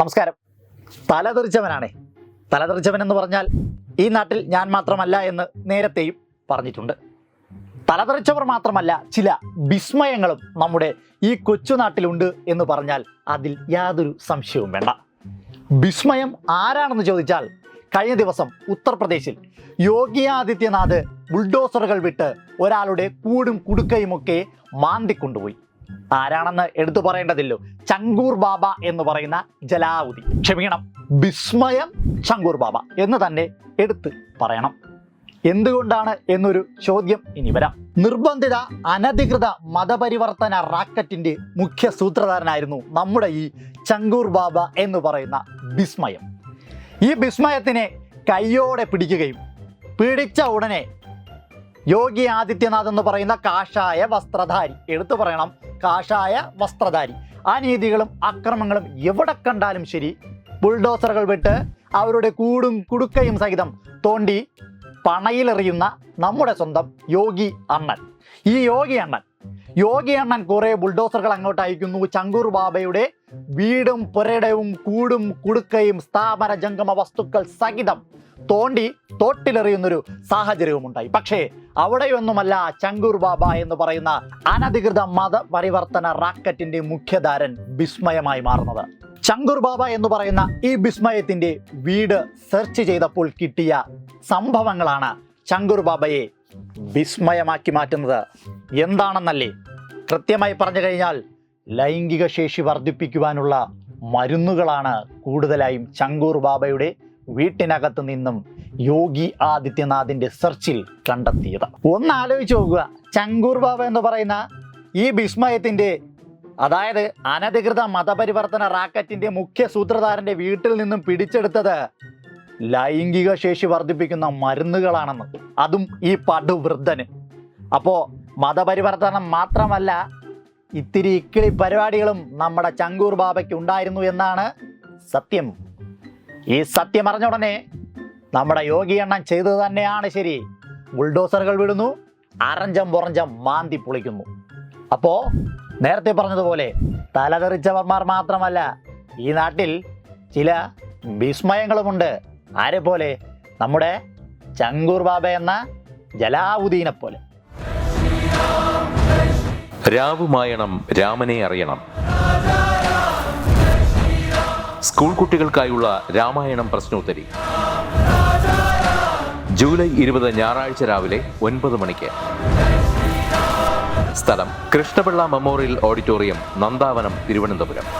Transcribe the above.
നമസ്കാരം. തലതെറിച്ചവനാണേ. തലതെറിച്ചവൻ എന്ന് പറഞ്ഞാൽ ഈ നാട്ടിൽ ഞാൻ മാത്രമല്ല എന്ന് നേരത്തെയും പറഞ്ഞിട്ടുണ്ട്. തലതെറിച്ചവർ മാത്രമല്ല ചില വിസ്മയങ്ങളും നമ്മുടെ ഈ കൊച്ചു നാട്ടിലുണ്ട് എന്ന് പറഞ്ഞാൽ അതിൽ യാതൊരു സംശയവും വേണ്ട. വിസ്മയം ആരാണെന്ന് ചോദിച്ചാൽ കഴിഞ്ഞ ദിവസം ഉത്തർപ്രദേശിൽ യോഗി ആദിത്യനാഥ് ബുൾഡോസറുകൾ വിട്ട് ഒരാളുടെ കൂടും കുടുക്കയുമൊക്കെ മാന്തിക്കൊണ്ടുപോയി. ആരാണെന്ന് എടുത്തു പറയേണ്ടതില്ലോ ചങ്കൂർ ബാബ എന്ന് പറയുന്ന ജലാവുതി ക്ഷമിക്കണം. വിസ്മയം ചങ്കൂർ ബാബ എന്ന് തന്നെ എടുത്ത് പറയണം. എന്തുകൊണ്ടാണ് എന്നൊരു ചോദ്യം ഇനി വരാം. നിർബന്ധിത അനധികൃത മതപരിവർത്തന റാക്കറ്റിന്റെ മുഖ്യ സൂത്രധാരനായിരുന്നു നമ്മുടെ ഈ ചങ്കൂർ ബാബ എന്ന് പറയുന്ന വിസ്മയം ഈ വിസ്മയത്തിനെ കയ്യോടെ പിടിക്കുകയും പിടിച്ച ഉടനെ യോഗി ആദിത്യനാഥ് എന്ന് പറയുന്ന കാഷായ വസ്ത്രധാരി. എടുത്തു പറയണം. കാഷായ വസ്ത്രധാരി. അനീതികളും നീതികളും അക്രമങ്ങളും എവിടെ കണ്ടാലും ശരി. ബുൾഡോസറുകൾ വിട്ട് അവരുടെ കൂടും കുടുക്കയും സഹിതം തോണ്ടി പണയിലെറിയുന്ന നമ്മുടെ സ്വന്തം യോഗി അണ്ണൻ. ഈ യോഗി അണ്ണൻ യോഗി അണ്ണൻ കുറേ ബുൾഡോസറുകൾ അങ്ങോട്ട് അയക്കുന്നു. ചങ്കൂർ ബാബയുടെ വീടും പുരയിടവും കൂടും കുടുക്കയും സ്ഥാപന ജംഗമ വസ്തുക്കൾ സഹിതം തോണ്ടി തോട്ടിലെറിയുന്നൊരു സാഹചര്യവും ഉണ്ടായി പക്ഷേ അവിടെയൊന്നുമല്ല ചങ്കൂർ ബാബ എന്ന് പറയുന്ന അനധികൃത മതപരിവർത്തന റാക്കറ്റിന്റെ മുഖ്യധാരൻ വിസ്മയമായി മാറുന്നത്. ചങ്കൂർ ബാബ എന്ന് പറയുന്ന ഈ വിസ്മയത്തിന്റെ വീട് സെർച്ച് ചെയ്തപ്പോൾ കിട്ടിയ സംഭവങ്ങളാണ് ശങ്കുർ ബാബയെ വിസ്മയമാക്കി മാറ്റുന്നത്. എന്താണെന്നല്ലേ? കൃത്യമായി പറഞ്ഞു കഴിഞ്ഞാൽ ലൈംഗിക ശേഷി വർദ്ധിപ്പിക്കുവാനുള്ള മരുന്നുകളാണ് കൂടുതലായും ചങ്കൂർ ബാബയുടെ വീട്ടിനകത്ത് നിന്നും യോഗി ആദിത്യനാഥിന്റെ സെർച്ചിൽ കണ്ടെത്തിയത്. ഒന്ന് ആലോചിച്ച് നോക്കുക. ചങ്കൂർ ബാബ എന്ന് പറയുന്ന ഈ വിസ്മയത്തിന്റെ അതായത് അനധികൃത മതപരിവർത്തന റാക്കറ്റിന്റെ മുഖ്യ സൂത്രധാരന്റെ വീട്ടിൽ നിന്നും പിടിച്ചെടുത്തത് ലൈംഗിക ശേഷി വർദ്ധിപ്പിക്കുന്ന മരുന്നുകളാണെന്ന്. അതും ഈ പടുവൃദ്ധന് അപ്പോൾ മതപരിവർത്തനം മാത്രമല്ല ഇത്തിരി ഇക്കിളി പരിപാടികളും നമ്മുടെ ചങ്കൂർ ബാബയ്ക്ക് ഉണ്ടായിരുന്നു എന്നാണ് സത്യം. ഈ സത്യം അറിഞ്ഞ ഉടനെ നമ്മുടെ യോഗി എണ്ണം ചെയ്തത് തന്നെയാണ് ശരി. ബുൾഡോസറുകൾ വിടുന്നു അറഞ്ചം പുറഞ്ചം മാന്തി പൊളിക്കുന്നു. അപ്പോൾ നേരത്തെ പറഞ്ഞതുപോലെ തലതെറിച്ചവർമാർ മാത്രമല്ല ഈ നാട്ടിൽ ചില വിസ്മയങ്ങളുമുണ്ട്. ആരെ പോലെ? നമ്മുടെ ചങ്കൂർ ബാബ എന്ന ജലാവുദ്ദീനെ പോലെ രാവുമായണം രാമനെ അറിയണം. സ്കൂൾ കുട്ടികൾക്കായുള്ള രാമായണം പ്രശ്നോത്തരി. ജൂലൈ ഇരുപത് ഞായറാഴ്ച രാവിലെ ഒൻപത് മണിക്ക്. സ്ഥലം കൃഷ്ണപിള്ള മെമ്മോറിയൽ ഓഡിറ്റോറിയം നന്ദാവനം തിരുവനന്തപുരം.